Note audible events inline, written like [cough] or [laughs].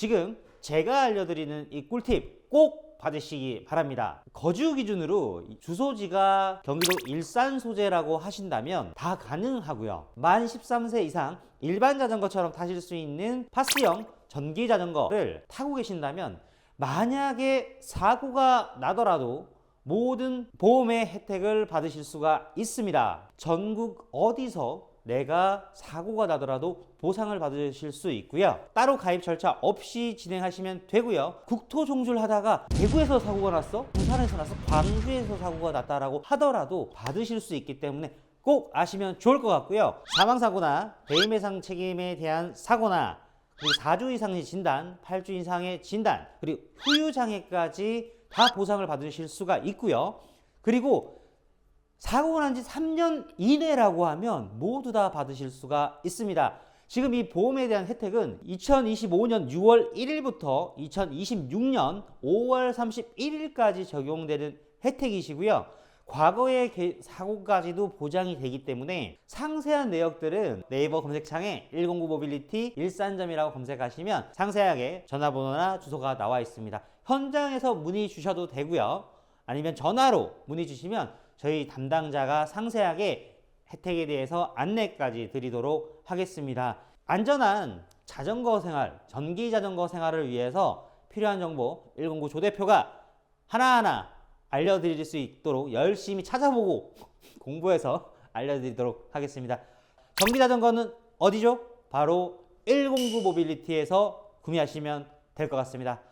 지금 제가 알려드리는 이 꿀팁 꼭 받으시기 바랍니다. 거주 기준으로 이 주소지가 경기도 일산 소재라고 하신다면 다 가능하고요. 만 13세 이상 일반 자전거처럼 타실 수 있는 파스형 전기 자전거를 타고 계신다면 만약에 사고가 나더라도 모든 보험의 혜택을 받으실 수가 있습니다. 전국 어디서 내가 사고가 나더라도 보상을 받으실 수 있고요. 따로 가입 절차 없이 진행하시면 되고요. 국토 종주하다가 대구에서 사고가 났어? 부산에서 났어? 광주에서 사고가 났다라고 하더라도 받으실 수 있기 때문에 꼭 아시면 좋을 것 같고요. 사망사고나 배임해상 책임에 대한 사고나 그리고 4주 이상의 진단, 8주 이상의 진단, 그리고 후유장애까지 다 보상을 받으실 수가 있고요. 그리고 사고가 난 지 3년 이내라고 하면 모두 다 받으실 수가 있습니다. 지금 이 보험에 대한 혜택은 2025년 6월 1일부터 2026년 5월 31일까지 적용되는 혜택이시고요. 과거의 개- 사고까지도 보장이 되기 때문에 상세한 내역들은 네이버 검색창에 109 모빌리티 일산점이라고 검색하시면 상세하게 전화번호나 주소가 나와 있습니다. 현장에서 문의 주셔도 되고요. 아니면 전화로 문의 주시면 저희 담당자가 상세하게 혜택에 대해서 안내까지 드리도록 하겠습니다. 안전한 자전거 생활, 전기 자전거 생활을 위해서 필요한 정보 109 조대표가 하나하나 알려드릴 수 있도록 열심히 찾아보고 [laughs] 공부해서 알려드리도록 하겠습니다. 전기 자전거는 어디죠? 바로 109 모빌리티에서 구매하시면 될 것 같습니다.